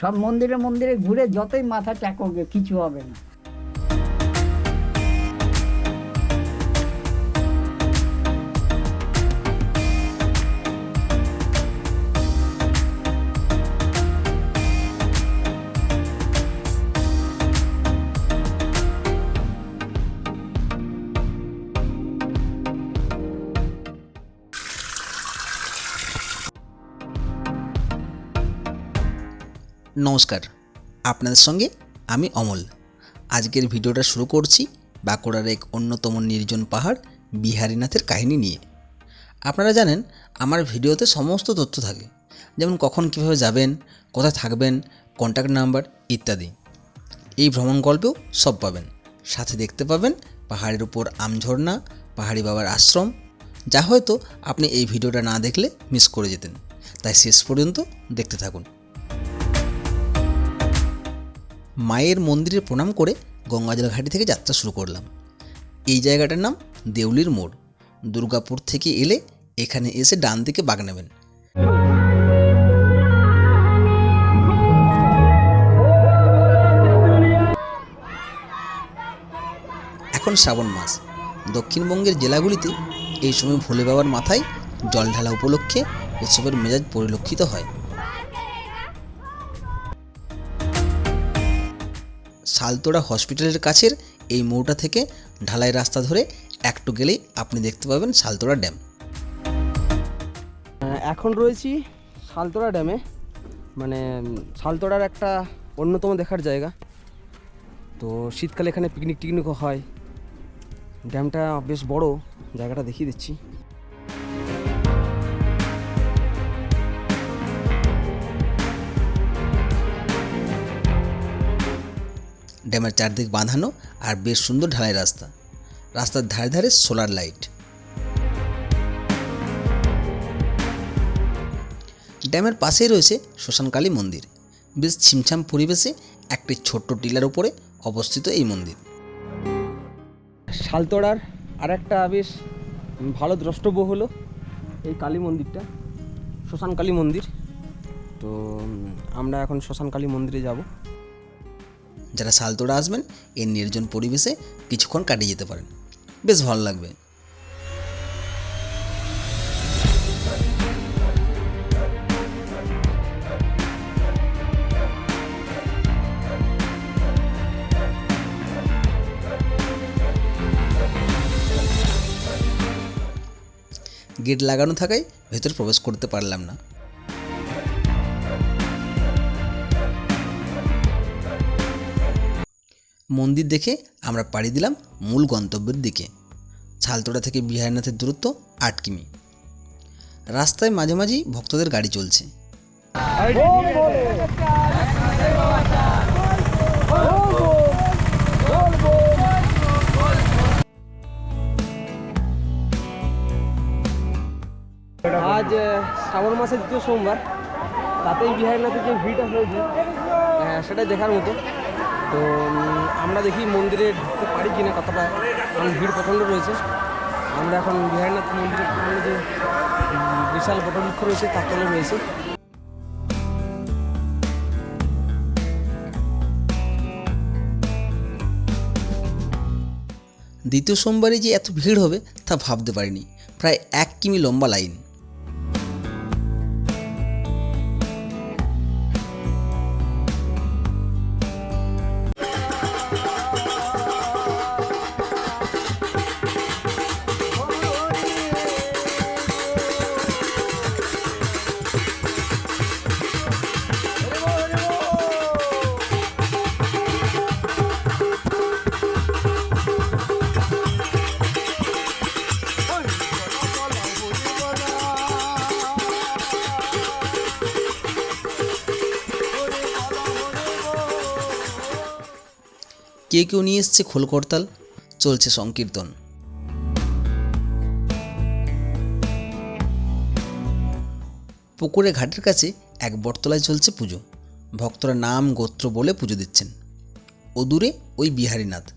সব মন্দিরে মন্দিরে ঘুরে যতই মাথা চাকবে কিছু হবে না। নমস্কার। আপনাদের সঙ্গে আমি অমল। আজকের ভিডিওটা শুরু করছি বাঁকুড়ার এক অন্যতম নির্জন পাহাড় বিহারীনাথের কাহিনী নিয়ে। আপনারা জানেন, আমার ভিডিওতে সমস্ত তথ্য থাকে। যেমন কখন কীভাবে যাবেন, কোথায় থাকবেন কন্ট্যাক্ট নাম্বার ইত্যাদি। এই ভ্রমণ গল্পেও সব পাবেন। সাথে দেখতে পাবেন পাহাড়ের উপর আমঝর্ণা পাহাড়ি বাবার আশ্রম। যা হয়তো আপনি এই ভিডিওটা না দেখলে মিস করে যেতেন। তাই শেষ পর্যন্ত দেখতে থাকুন। মায়ের মন্দিরে প্রণাম করে গঙ্গাজল ঘাটি থেকে যাত্রা শুরু করলাম। এই জায়গাটার নাম দেউলির মোড়। দুর্গাপুর থেকে এলে এখানে এসে ডান দিকে বাগ নেবেন। এখন শ্রাবণ মাস। দক্ষিণবঙ্গের জেলাগুলিতে এই সময় ভোলে বাবার মাথায় জল ঢালা উপলক্ষে উৎসবের মেজাজ পরিলক্ষিত হয়। শালতোড়া হসপিটালের কাছের এই মৌটা থেকে ঢালাই রাস্তা ধরে একটু গেলেই আপনি দেখতে পাবেন শালতোড়া ড্যাম। এখন রয়েছি শালতোড়া ড্যামে। মানে শালতোড়ার একটা অন্যতম দেখার জায়গা। তো শীতকালে এখানে পিকনিক টিকনিকও হয়। ড্যামটা বেশ বড়, জায়গাটা দেখিয়ে দিচ্ছি। ড্যামের চারদিক বাঁধানো আর বেশ সুন্দর ঢালাই রাস্তা। রাস্তার ধারে ধারে সোলার লাইট। ড্যামের পাশেই রয়েছে শ্মশানকালী মন্দির। বেশ ছিমছাম পরিবেশে একটি ছোট্ট টিলার উপরে অবস্থিত এই মন্দির। শালতোড়ার আর একটা বেশ ভালো দ্রষ্টব্য হলো এই কালী মন্দিরটা শ্মশান কালী মন্দির। তো আমরা এখন শ্মশান কালী মন্দিরে যাব। যারা শালতোড়া আসবেন, এর নির্জন পরিবেশে কিছুক্ষণ কাটিয়ে যেতে পারেন। বেশ ভালো লাগবে। গেট লাগানো থাকায় ভেতর প্রবেশ করতে পারলাম না। মন্দির দেখে আমরা পাড়ি দিলাম মূল গন্তব্যের দিকে, ছালতোড়া থেকে বিহারীনাথের দূরত্ব আট কিমি। রাস্তায় মাঝে মাঝেই ভক্তদের গাড়ি চলছে। আজ শ্রাবণ মাসের দ্বিতীয় সোমবার। তাতেই বিহারীনাথের যে ভিড়টা হয়েছে সেটা দেখার মতো। তো আমরা দেখি মন্দিরে ঢুকতে পারি কিনা কতটা কারণ ভিড় প্রচণ্ড রয়েছে। আমরা এখন বিহারীনাথ মন্দিরের সামনে যে বিশাল বটবৃক্ষ রয়েছে, তার তলে রয়েছে। দ্বিতীয় সোমবারে যে এত ভিড় হবে তা ভাবতে পারিনি। প্রায় এক কিমি লম্বা লাইন। কেউ কেউ নিয়ে এসছে খোল করতাল? চলছে সংকীর্তন। পুকুরে ঘাটের কাছে এক বটতলায় চলছে পুজো। ভক্তরা নাম, গোত্র বলে পুজো দিচ্ছেন। ও দূরে ওই বিহারীনাথ।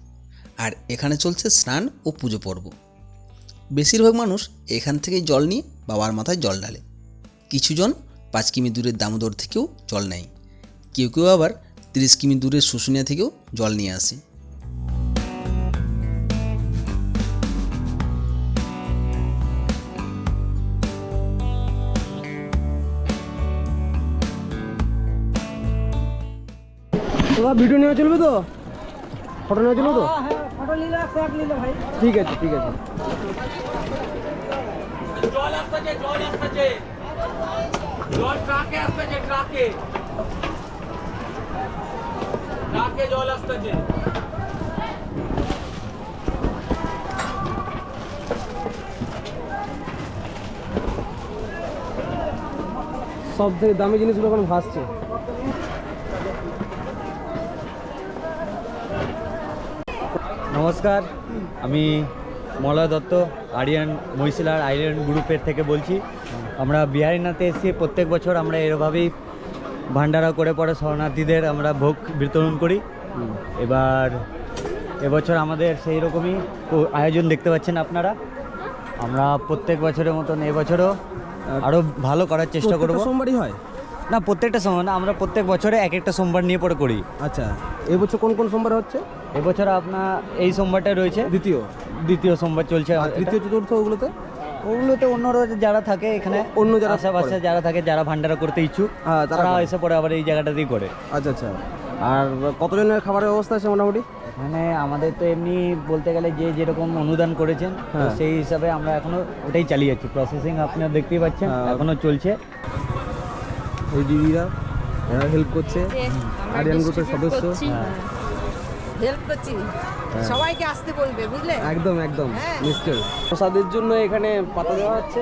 আর এখানে চলছে স্নান ও পুজো পর্ব। বেশিরভাগ মানুষ এখান থেকে জল নিয়ে বাবার মাথায় জল ঢালে। কিছুজন পাঁচ কিমি দূরের দামোদর থেকেও জল নেয়। কেউ কেউ আবার তিরিশ কিমি দূরে শুশুনিয়া থেকেও জল নিয়ে আসে। দাদা ভিডিও নেওয়া চলবে তো? ফটো নেওয়া চলবে তো? নিলে ভাই। ঠিক আছে ঠিক আছে। জল আসতেছে জল আসতেছে। জল ট্রাকে আসতেছে ট্রাকে। জল আসতেছে সব থেকে দামি জিনিসগুলো এখন ভাসছে। নমস্কার আমি মলয় দত্ত আরিয়ান মহিশিলার আইল্যান্ড গ্রুপের থেকে বলছি। আমরা বিহারীনাথে এসে প্রত্যেক বছর আমরা এরভাবেই ভান্ডারা করে পরে শরণার্থীদের আমরা ভোগ বিতরণ করি। এবার এবছর আমাদের সেই রকমই আয়োজন দেখতে পাচ্ছেন আপনারা। আমরা প্রত্যেক বছরের মতন এবছরও আরও ভালো করার চেষ্টা করব। সোমবারই হয়? না প্রত্যেকটা সময় না আমরা প্রত্যেক বছরে এক একটা সোমবার নিয়ে পরে করি। আচ্ছা এবছর কোন কোন সোমবার হচ্ছে? এবছর আপনার এই সোমবারটা রয়েছে। দ্বিতীয়। দ্বিতীয় সোমবার চলছে আর তৃতীয় চতুর্থ ওগুলোতে? ওগুলোতে অন্যরা যারা থাকে এখানে অন্য যারা আশেপাশে যারা থাকে যারা ভান্ডারা করতে ইচ্ছুক হ্যাঁ, তারা। এসে পরে আবার এই জায়গাটাতেই করে। আচ্ছা আচ্ছা। আর কতজনের খাবারের ব্যবস্থা আছে মোটামুটি? মানে আমাদের তো এমনি বলতে গেলে যে যেরকম অনুদান করেছেন হ্যাঁ। সেই হিসাবে আমরা এখনও ওটাই চালিয়ে যাচ্ছি। প্রসেসিং আপনারা দেখতেই পাচ্ছেন হ্যাঁ। এখনও চলছে। এই দিদিরা এরা হেল্প করছে। আরিয়ান গ্রুপের সদস্য। হেল্প করছি। সবাইকে আসতে বলবে বুঝলে? একদম একদম হ্যাঁ। নিশ্চয়ই। প্রসাদের জন্য এখানে পাতা দেওয়া হচ্ছে।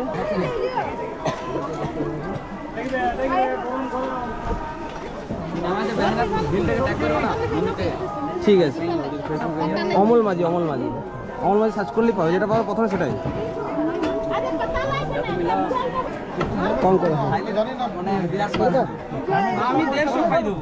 ঠিক আছে। অমল মাঝি অমল মাঝি। অমল মাঝি সার্চ করলেই পাবে যেটা পাবে প্রথমে সেটাই। কম করে। আমি দেড়শো খাই দেবো।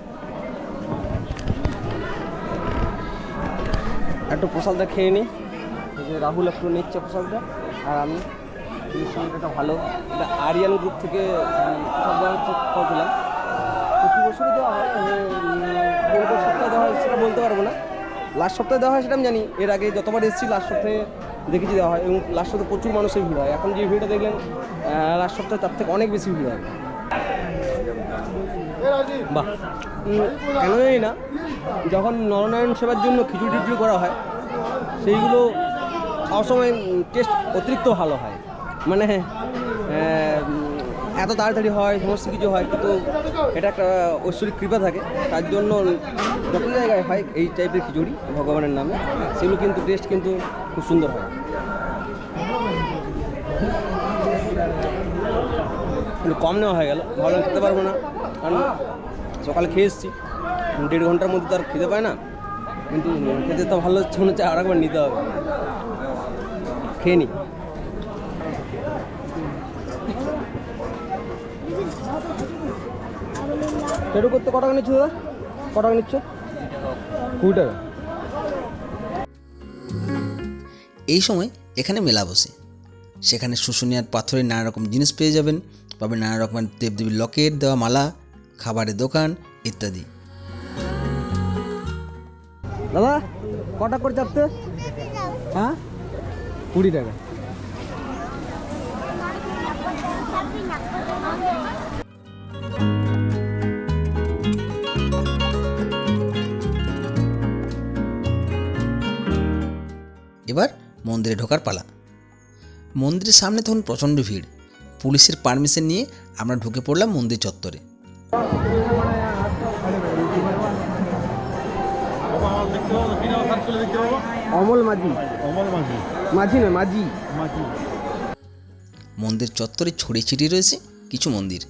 একটু প্রসাদটা খেয়ে নিই। রাহুল একটু নিচ্ছে প্রসাদটা, আর আমি সঙ্গে একটা ভালো, এটা আরিয়ান গ্রুপ থেকে খবর প্রতি বছরই দেওয়া হয় কোন কোন সপ্তাহে দেওয়া হয়, সেটা বলতে পারব না। লাস্ট সপ্তাহে দেওয়া হয় সেটা আমি জানি, এর আগে যতবার এসেছি লাস্ট সপ্তাহে দেখেছি দেওয়া হয়, এবং লাস্ট সপ্তাহে প্রচুর মানুষের ভিড় হয়। এখন যে ভিড়টা দেখলেন লাস্ট সপ্তাহে তার থেকে অনেক বেশি ভিড় হয়। বাহ। কেন জানি না? যখন নরনারায়ণ সেবার জন্য খিচুড়ি টিচুড়ি করা হয়, সেইগুলো খাওয়ার সময় টেস্ট অতিরিক্ত ভালো হয়। মানে এত তাড়াতাড়ি হয়, সমস্ত কিছু হয়, কিন্তু এটা একটা ঐশ্বরিক কৃপা থাকে। তার জন্য যত জায়গায় হয় এই টাইপের খিচুড়ি ভগবানের নামে, সেগুলো কিন্তু টেস্ট কিন্তু খুব সুন্দর হয়। কম নেওয়া হয়ে গেল, ভালো খেতে পারব না। কারণ সকালে খেয়ে এসেছি। দেড় ঘণ্টার মধ্যে তো আর খেতে পায় না। কিন্তু খেতে তো ভালো হচ্ছে মনে হচ্ছে আর একবার নিতে হবে। খেয়ে নি। পেটু করতে কত টাকা নিচ্ছ দাদা? কত টাকা নিচ্ছ? কুড়ি টাকা। এই সময় এখানে মেলা বসে। সেখানে শুশুনিয়ার পাথরের নানা রকম জিনিস পেয়ে যাবেন। পাবেন নানা রকমের দেবদেবীর লকেট দেওয়া মালা। খাবারের দোকান ইত্যাদি। দাদা কটা করে চাপতে? হ্যাঁ? কুড়ি টাকা। এবার মন্দিরে ঢোকার পালা। মন্দিরের সামনে তখন প্রচণ্ড ভিড়। পুলিশের পারমিশন নিয়ে আমরা ঢুকে পড়লাম মন্দির চত্বরে। অমল মাঝি। মাঝি মাঝি। মন্দির চত্বরে ছড়িয়ে ছিটিয়ে রয়েছে কিছু মন্দির।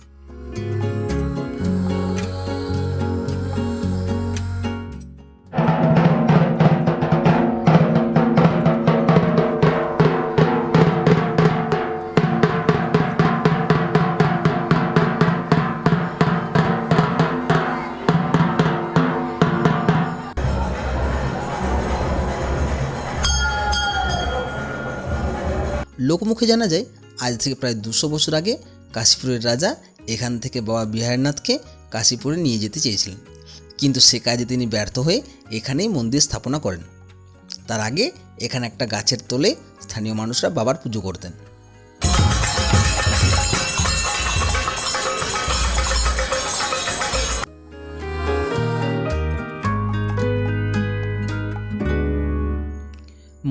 লোকমুখে জানা যায়, আজ থেকে প্রায় দুশো বছর আগে কাশীপুরের রাজা এখান থেকে বাবা বিহারনাথকে কাশীপুরে নিয়ে যেতে চেয়েছিলেন। কিন্তু সে কাজে তিনি ব্যর্থ হয়ে এখানেই মন্দির স্থাপনা করেন। তার আগে এখানে একটা গাছের তোলে স্থানীয় মানুষরা বাবার পুজো করতেন।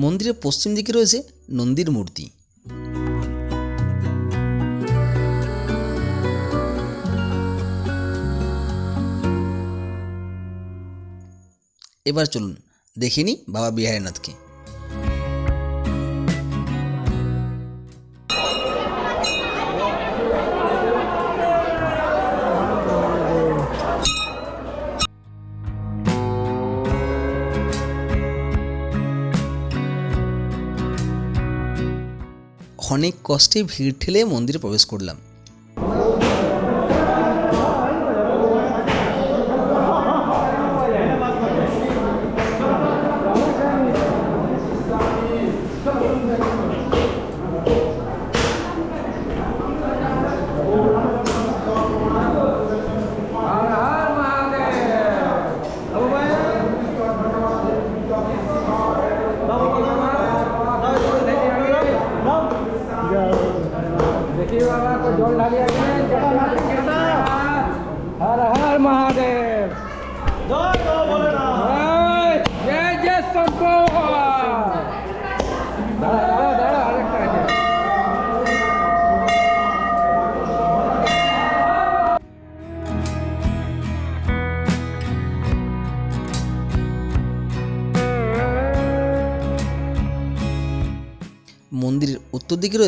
মন্দিরের পশ্চিম দিকে রয়েছে নন্দীর মূর্তি। এবার চলুন দেখে নিই বাবা বিহারীনাথকে। অনেক কষ্টে ভিড় ঠেলে মন্দিরে প্রবেশ করলাম।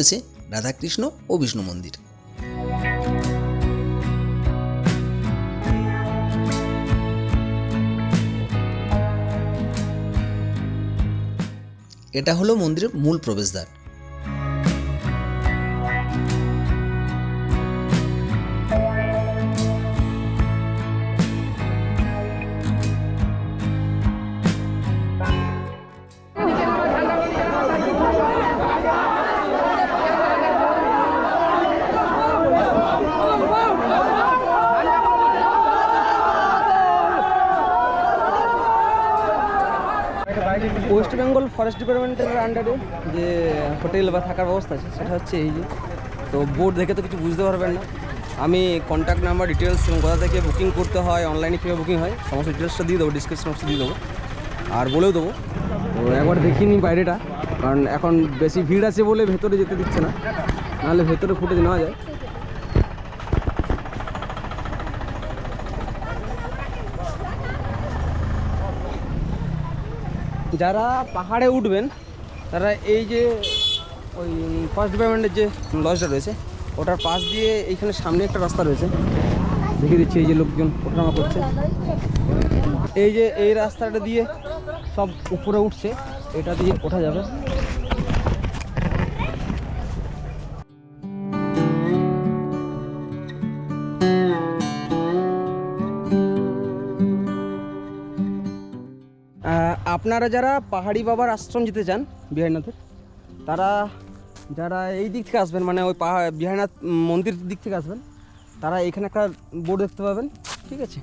রয়েছে রাধাকৃষ্ণ ও বিষ্ণু মন্দির। এটা হলো মন্দিরের মূল প্রবেশদ্বার। ফরেস্ট ডিপার্টমেন্টের আন্ডারে যে হোটেল বা থাকার ব্যবস্থা আছে, সেটা হচ্ছে এই যে। তো বোর্ড দেখে তো কিছু বুঝতে পারবেন না। আমি কন্ট্যাক্ট নাম্বার ডিটেলস এবং কোথা থেকে বুকিং করতে হয় অনলাইনে কীভাবে বুকিং হয়, সমস্ত ডিটেলসটা দিয়ে দেবো ডিসক্রিপশন বক্সে দিয়ে দেবো। আর বলেও দেবো, তো একবার দেখিনি বাইরেটা, কারণ এখন বেশি ভিড় আছে বলে ভেতরে যেতে দিচ্ছে না। নাহলে ভেতরে ফুটেজ নেওয়া যায়। যারা পাহাড়ে উঠবেন, তারা এই যে ওই ফার্স্ট ডিপার্টমেন্টের যে লজটা রয়েছে, ওটার পাশ দিয়ে এইখানে সামনে একটা রাস্তা রয়েছে। দেখে দিচ্ছি এই যে লোকজন ওঠানামা করছে। এই যে এই রাস্তাটা দিয়ে সব উপরে উঠছে, এটা দিয়ে ওঠা যাবে। আপনারা যারা পাহাড়ি বাবার আশ্রম যেতে চান বিহারীনাথের, তারা যারা এই দিক থেকে আসবেন মানে ওই পাহাড়, বিহারীনাথ মন্দির দিক থেকে আসবেন, তারা এখানে একটা বোর্ড দেখতে পাবেন, ঠিক আছে?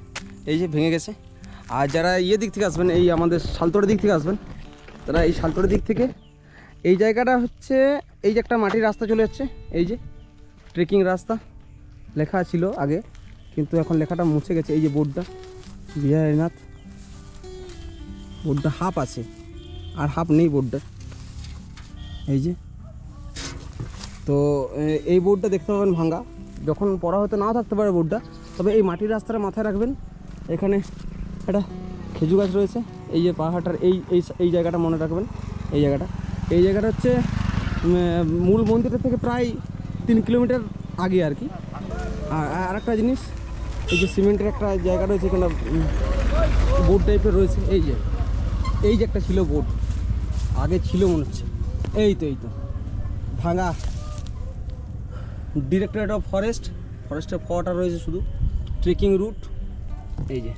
এই যে ভেঙে গেছে। আর যারা ইয়ে দিক থেকে আসবেন, এই আমাদের শালতোড়ের দিক থেকে আসবেন, তারা এই শালতোড়ের দিক থেকে, এই জায়গাটা হচ্ছে, এই যে একটা মাটির রাস্তা চলে যাচ্ছে, এই যে ট্রেকিং রাস্তা লেখা ছিল আগে, কিন্তু এখন লেখাটা মুছে গেছে, এই যে বোর্ডটা, বিহারীনাথ বোর্ডটা হাফ আছে, আর হাফ নেই বোর্ডটা। এই যে। তো এই বোর্ডটা দেখতে পাবেন ভাঙ্গা। যখন পড়া হয়তো নাও থাকতে পারে বোর্ডটা, তবে এই মাটির রাস্তাটা মাথায় রাখবেন। এখানে একটা খেজু গাছ রয়েছে, এই যে পাহাড়টার এই এই জায়গাটা মনে রাখবেন, এই জায়গাটা। এই জায়গাটা হচ্ছে মূল মন্দিরের থেকে প্রায় তিন কিলোমিটার আগে আর কি। আর আর একটা জিনিস, এই যে সিমেন্টের একটা জায়গা রয়েছে, এখানে বোর্ড টাইপের রয়েছে, এই যে। এই যে একটা ছিল বোর্ড, আগে ছিল মনে হচ্ছে। এই তো এই তো। ভাঙা। ডিরেক্টরেট অফ ফরেস্ট ফরেস্টের ফটা রয়েছে শুধু? ট্রেকিং রুট এই যে।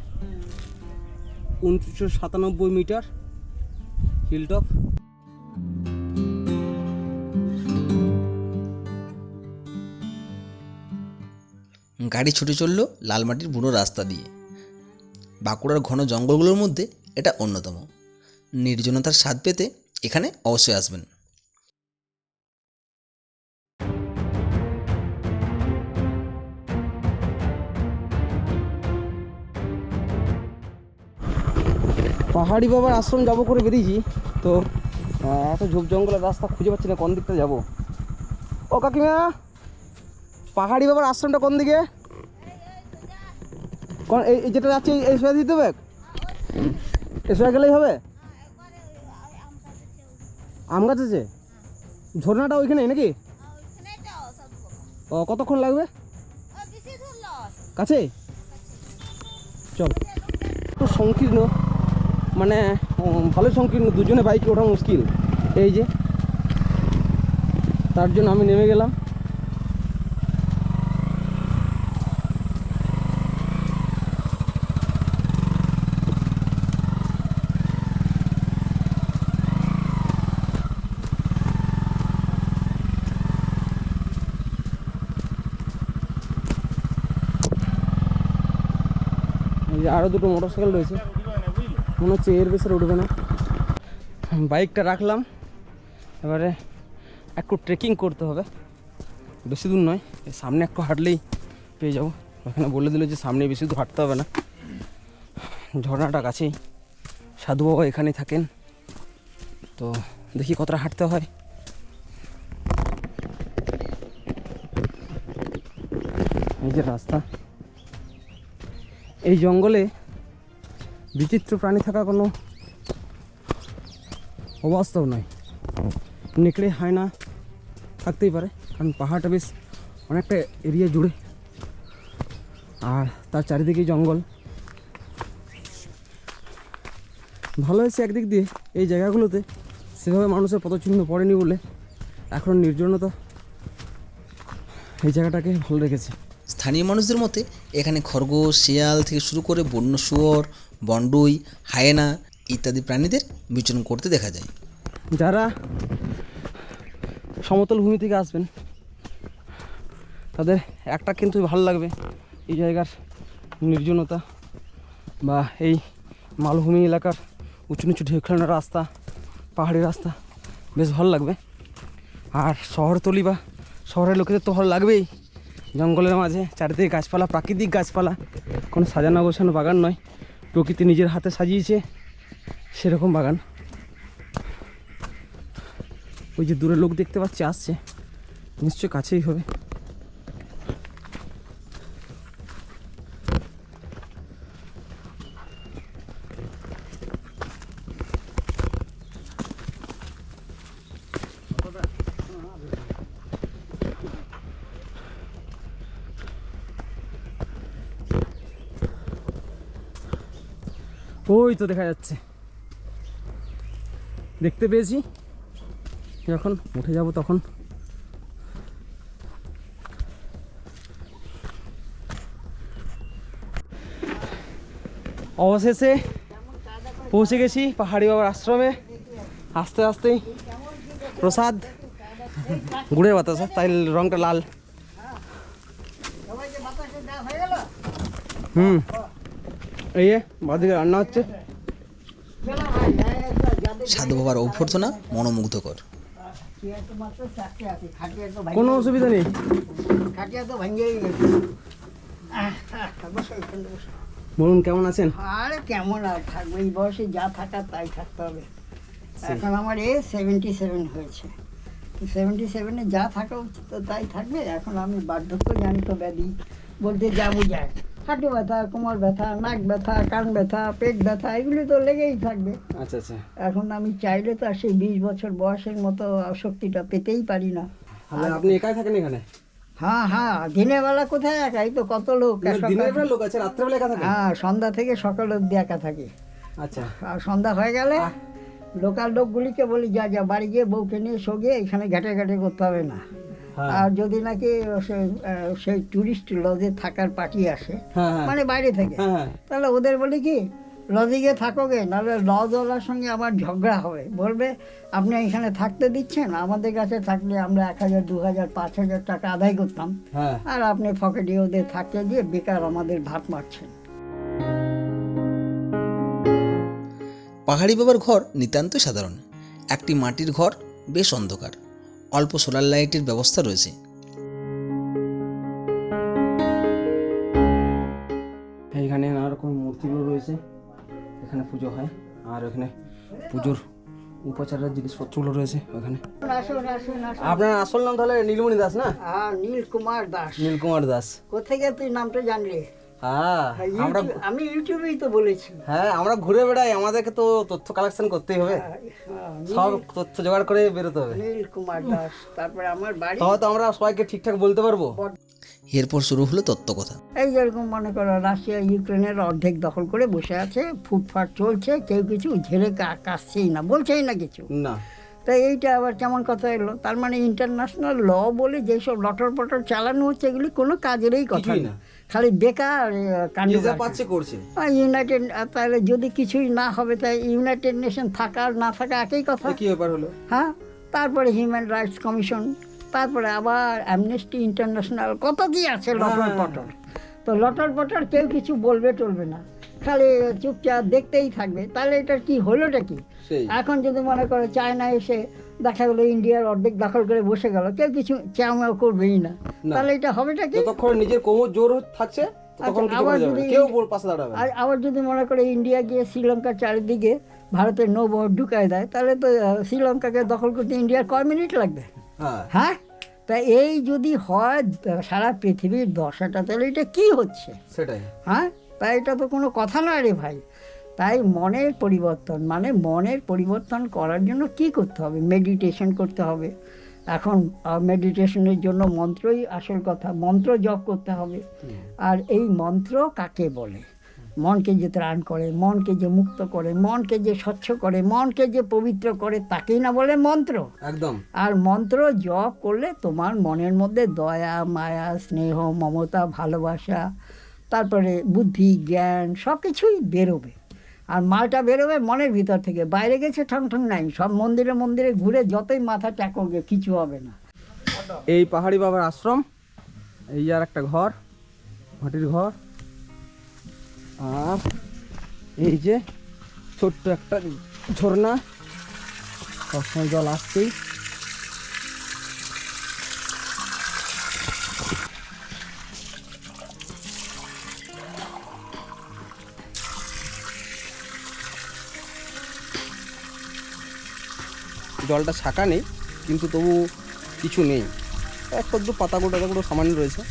উনত্রিশশো সাতানব্বই মিটার হিলটপ গাড়ি ছুটে চলল লালমাটির বুড়ো রাস্তা দিয়ে। বাঁকুড়ার ঘন জঙ্গলগুলোর মধ্যে এটা অন্যতম। নির্জনতার স্বাদ পেতে এখানে অবশ্যই আসবেন। পাহাড়ি বাবার আশ্রম যাব করে বেরিয়েছি, তো এত ঝোপ জঙ্গলের রাস্তা খুঁজে পাচ্ছি না, কোন দিকটা যাব? ও কাকিমা, পাহাড়ি বাবার আশ্রমটা কোন দিকে? কোন, এই যেটা যাচ্ছে, এই- সোজা দিতে হবে? এই সোজা গেলেই হবে? আম গাছ আছে? ঝর্ণাটা ওইখানে নাকি? ও, কতক্ষণ লাগবে? কাছে? চল। একটু সংকীর্ণ মানে ভালো সংকীর্ণ, দুজনে বাইক ওঠা মুশকিল। এই যে, তার জন্য আমি নেমে গেলাম এই যে আরও দুটো মোটর সাইকেল রয়েছে। মনে হচ্ছে এর বেশি উঠবে না। বাইকটা রাখলাম। এবারে একটু ট্রেকিং করতে হবে। বেশি দূর নয় সামনে একটু হাঁটলেই পেয়ে যাব। ওখানে বলে দিল যে সামনে বেশি দূর হাঁটতে হবে না। ঝর্ণাটা কাছেই। সাধু বাবা এখানেই থাকেন। তো দেখি কতটা হাঁটতে হয়। এই যে রাস্তা। এই জঙ্গলে বিচিত্র প্রাণী থাকা কোনো অবাস্তব নয় নেকড়ে, হায়না থাকতেই পারে, কারণ পাহাড়টা বেশ অনেকটা এরিয়া জুড়ে। আর তার চারিদিকে জঙ্গল। ভালো হয়েছে একদিক দিয়ে, এই জায়গাগুলোতে সেভাবে মানুষের পদচিহ্ন পড়েনি বলে এখন নির্জনতা এই জায়গাটাকে ভালো রেখেছে। স্থানীয় মানুষদের মতে এখানে খরগোশ, শিয়াল থেকে শুরু করে বন্য শুয়োর, বন্ডুই, হায়েনা ইত্যাদি প্রাণীদের বিচরণ করতে দেখা যায়। যারা সমতল ভূমি থেকে আসবেন, তাদের একটা কিন্তু ভালো লাগবে, এই জায়গার নির্জনতা বা এই মালভূমি এলাকার উঁচু নিচু ঢেউ খেলানোর রাস্তা, পাহাড়ি রাস্তা বেশ ভালো লাগবে। আর শহরতলি বা শহরের লোকেদের তো ভালো লাগবেই। জঙ্গলের মাঝে, চারিদিকে গাছপালা, প্রাকৃতিক গাছপালা। কোনো সাজানো গোছানো বাগান নয়। প্রকৃতি নিজের হাতে সাজিয়েছে, সেরকম বাগান। ওই যে দূরে লোক দেখতে পাচ্ছি, আসছে। নিশ্চয় কাছেই হবে। ওই তো দেখা যাচ্ছে। দেখতে পেয়েছি। যখন উঠে যাব তখন। অবশেষে পৌঁছে গেছি পাহাড়ি বাবার আশ্রমে। আস্তে আস্তেই প্রসাদ গুড়ের বাতাস, তাই রংটা লাল। হুম। এই বাদিকে রান্না হচ্ছে। সাধু বাবার অভ্যর্থনা মনোমুগ্ধকর। মাত্র চারটে আছে খাটিয়া তো কোনো অসুবিধা নেই। বলুন কেমন আছেন? আরে কেমন আর থাকবে? এই বয়সে যা থাকার তাই থাকতে হবে। এখন আমার এ সেভেন্টি সেভেন হয়েছে সেভেন্টি সেভেনে যা থাকা উচিত তাই থাকবে। এখন আমি বার্ধক্য জানি তো ব্যাধি বলতে যা বোঝায়। হাঁটু ব্যথা কোমর ব্যথা নাক ব্যথা কান ব্যথা পেট ব্যথা এগুলো তো লেগেই থাকবে। আচ্ছা আচ্ছা। এখন আমি চাইলে তো আর সেই বিশ বছর বয়সের মতো শক্তিটা পেতেই পারি না। আপনি একাই থাকেন এখানে? হ্যাঁ হ্যাঁ দিনের বেলা কোথায় একা? এই তো কত লোক দিনের বেলা লোক আছে রাত্রেবেলা একা থাকেন হ্যাঁ সন্ধ্যা থেকে সকাল অব্দি একা থাকে। আচ্ছা। আর সন্ধ্যা হয়ে গেলে লোকাল লোকগুলিকে বলি যা যা বাড়ি গিয়ে বউকে নিয়ে সগে এখানে ঘাটে ঘাটে করতে হবে না। আর যদি নাকি আহ, সেই টুরিস্ট লজে থাকার পার্টি আসে হ্যাঁ হ্যাঁ। মানে বাইরে থেকে হ্যাঁ হ্যাঁ। তাহলে ওদের বলি কি লজিকে থাকোগে নাহলে লজওয়ালার সঙ্গে আমার ঝগড়া হবে। বলবে আপনি এখানে থাকতে দিচ্ছেন? আমাদের কাছে থাকলে আমরা এক হাজার দু হাজার পাঁচ হাজার টাকা আদায় করতাম। হ্যাঁ। আর আপনি ফকেটে ওদের থাকতে দিয়ে বেকার আমাদের ভাত মারছেন। পাহাড়ি বাবার ঘর নিতান্ত সাধারণ। একটি মাটির ঘর বেশ অন্ধকার। অল্প সোলার লাইটের ব্যবস্থা রয়েছে। এইখানে নানা রকম মূর্তিগুলো রয়েছে এখানে পুজো হয় আর এখানে পুজোর উপচারের জিনিসপত্রগুলো রয়েছে ওখানে। আপনার আসল নাম তাহলে নীলমণি দাস না? হ্যাঁ নীল কুমার দাস। নীলকুমার দাস। কোথেকে তুই নামটা জানলি? হ্যাঁ হ্যাঁ, আমরা আমি ইউটিউবেই তো বলেছি। হ্যাঁ আমরা ঘুরে বেড়াই আমাদেরকে তো তথ্য কালেকশন করতেই হবে। হ্যাঁ, সব তথ্য জোগাড় করে বেরোতে হবে। নীল কুমার দাস তারপরে আমার বাড়ি। তবে তো আমরা সবাইকে ঠিকঠাক বলতে পারব। এরপর শুরু হলো তত্ত্বকথা এই যেরকম মনে করো রাশিয়া ইউক্রেনের অর্ধেক দখল করে বসে আছে ফুটফাট চলছে কেউ কিছু ঝেড়ে কা- কাশছেই না বলছেই না কিছু। না। তাই এইটা আবার কেমন কথা এলো? তার মানে ইন্টারন্যাশনাল ল বলে যেসব লটর পটর চালানো হচ্ছে এগুলি কোনো কাজেরই কথা না। খালি বেকার কাণ্ড। পাচ্ছে করছে। ইউনাইটেড তাহলে যদি কিছুই না হবে তাই ইউনাইটেড নেশন থাকা আর না থাকা একই কথা। কি ব্যাপার হলো। হ্যাঁ? তারপরে হিউম্যান রাইটস কমিশন তারপরে আবার অ্যামনেস্টি ইন্টারন্যাশনাল কত কি আছে লটর পটর। তো লটর পটর কেউ কিছু বলবে টলবে না। খালি চুপচাপ দেখতেই থাকবে। তাহলে এটার কি হলোটা কি? এখন যদি মনে করো চায়না এসে দেখা গেলো ইন্ডিয়ার অর্ধেক দখল করে বসে গেল কেউ কিছু চাওয়াও করবেই না। তাহলে এটা হবেটা কি? যতক্ষণ নিজের কোমর জোর থাকছে আচ্ছা, আবার। যদি- কেউ পাশে দাঁড়াবে আর আবার যদি মনে করে ইন্ডিয়া গিয়ে শ্রীলঙ্কার চারিদিকে ভারতের নৌবহর ঢুকায় দেয় তাহলে তো শ্রীলঙ্কাকে দখল করতে ইন্ডিয়ার কয় মিনিট লাগবে? হ্যাঁ। হ্যাঁ? তা এই যদি হয় সারা পৃথিবীর দশাটা তাহলে এটা কি হচ্ছে? সেটাই। হ্যাঁ? তাই এটা তো কোনো কথা নয় রে ভাই। তাই মনের পরিবর্তন মানে মনের পরিবর্তন করার জন্য কি করতে হবে? মেডিটেশন করতে হবে। এখন মেডিটেশনের জন্য মন্ত্রই আসল কথা মন্ত্র জপ করতে হবে। আর এই মন্ত্র কাকে বলে? মনকে যে ত্রাণ করে মনকে যে মুক্ত করে মনকে যে স্বচ্ছ করে মনকে যে পবিত্র করে তাকেই না বলে মন্ত্র। একদম। আর মন্ত্র জপ করলে তোমার মনের মধ্যে দয়া মায়া স্নেহ মমতা ভালোবাসা তারপরে বুদ্ধি, জ্ঞান সব কিছুই বেরোবে। আর মালটা বেরোবে মনের ভিতর থেকে। বাইরে গেছে ঠং ঠং নাই। সব মন্দিরে মন্দিরে ঘুরে যতই মাথা টাকোগে কিছু হবে না। এই পাহাড়ি বাবার আশ্রম, এই আর একটা ঘর মাটির ঘর। আর এই যে ছোট্ট একটা ঝর্ণা। সবসময় জল আসছেই। জলটা ছাকা নেই, কিন্তু তবু কিছু নেই। এক পদ্ম পাতাগুলো টাতাগুলো সামান্য রয়েছে।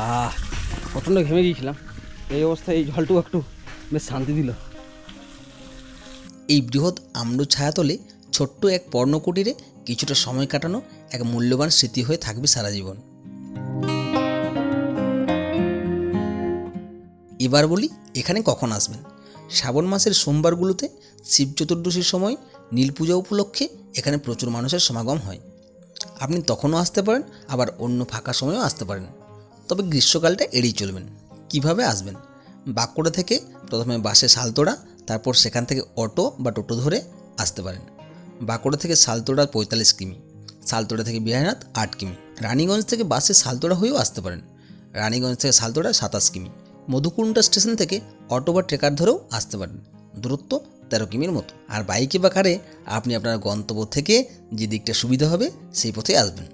আহ, প্রচণ্ড ঘেমে গিয়েছিলাম। এই অবস্থায় এই জলটুকু একটু বেশ শান্তি দিল। এই বৃহৎ আম্র ছায়াতলে ছোট্ট এক পর্ণকুটিরে কিছুটা সময় কাটানো এক মূল্যবান স্মৃতি হয়ে থাকবে সারা জীবন। এবার বলি, এখানে কখন আসবেন? শ্রাবণ মাসের সোমবারগুলোতে শিব চতুর্দশীর সময় নীল পূজা উপলক্ষে এখানে প্রচুর মানুষের সমাগম হয়। আপনি তখনও আসতে পারেন, আবার অন্য ফাঁকা সময়েও আসতে পারেন। তবে গ্রীষ্মকালটা এড়িয়ে চলবেন। কীভাবে আসবেন? বাঁকুড়া থেকে প্রথমে বাসে সালতোড়া তারপর সেখান থেকে অটো বা টোটো ধরে আসতে পারেন। বাঁকুড়া থেকে সালতোড়া পঁয়তাল্লিশ কিমি সালতোড়া থেকে বিহারনাথ আট কিমি, রানীগঞ্জ থেকে বাসে সালতোড়া হয়েও আসতে পারেন। রানীগঞ্জ থেকে সালতোড়া সাতাশ কিমি মধুকুণ্ডা স্টেশন থেকে অটো বা ট্রেকার ধরেও আসতে পারেন। দূরত্ব তেরো কিমির মতো। আর বাইকে বা কারে আপনি আপনার গন্তব্য থেকে যে দিকটা সুবিধা হবে সেই পথে আসবেন।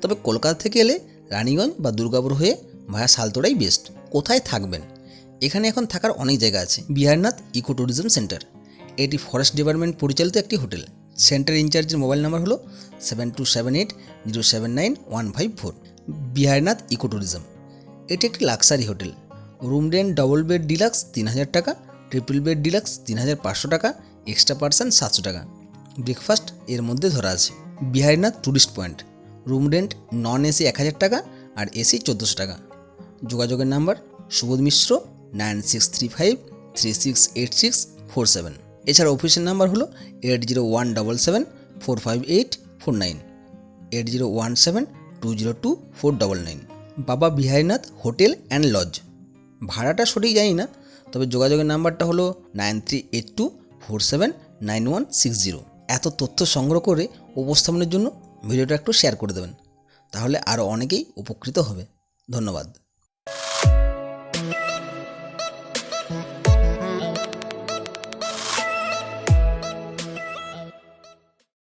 তবে কলকাতা থেকে এলে রানীগঞ্জ বা দুর্গাপুর হয়ে ভায়া সালতোড়াই বেস্ট কোথায় থাকবেন? এখানে এখন থাকার অনেক জায়গা আছে। Biharnath eco tourism centre. এটি ফরেস্ট ডিপার্টমেন্ট পরিচালিত একটি হোটেল। সেন্টার ইনচার্জের মোবাইল নাম্বার হলো seven two seven eight zero seven nine one five four Biharnath eco tourism এটি একটি luxury hotel room rent, double bed deluxe তিন হাজার টাকা, ট্রিপল বেড ডিলাক্স তিন হাজার পাঁচশো টাকা, এক্সট্রা পার্সেন্ট সাতশো টাকা। ব্রেকফাস্ট এর মধ্যে ধরা আছে। Biharinath tourist point. Room rent non AC এক হাজার টাকা আর এসি চোদ্দোশো টাকা। যোগাযোগের number Subodh Mishra nine six three five three six eight six four seven. এছাড়া অফিসের নাম্বার হলো eight zero one double seven four five eight four nine. Eight zero one seven two zero two four double nine. Baba Biharinath hotel and lodge. ভাড়াটা সঠিক জানি না, তবে যোগাযোগের নাম্বারটা হলো nine three eight two four seven nine one six zero. এত তথ্য সংগ্রহ করে উপস্থাপনের জন্য ভিডিওটা একটু শেয়ার করে দেবেন, তাহলে আরও অনেকেই উপকৃত হবে। ধন্যবাদ।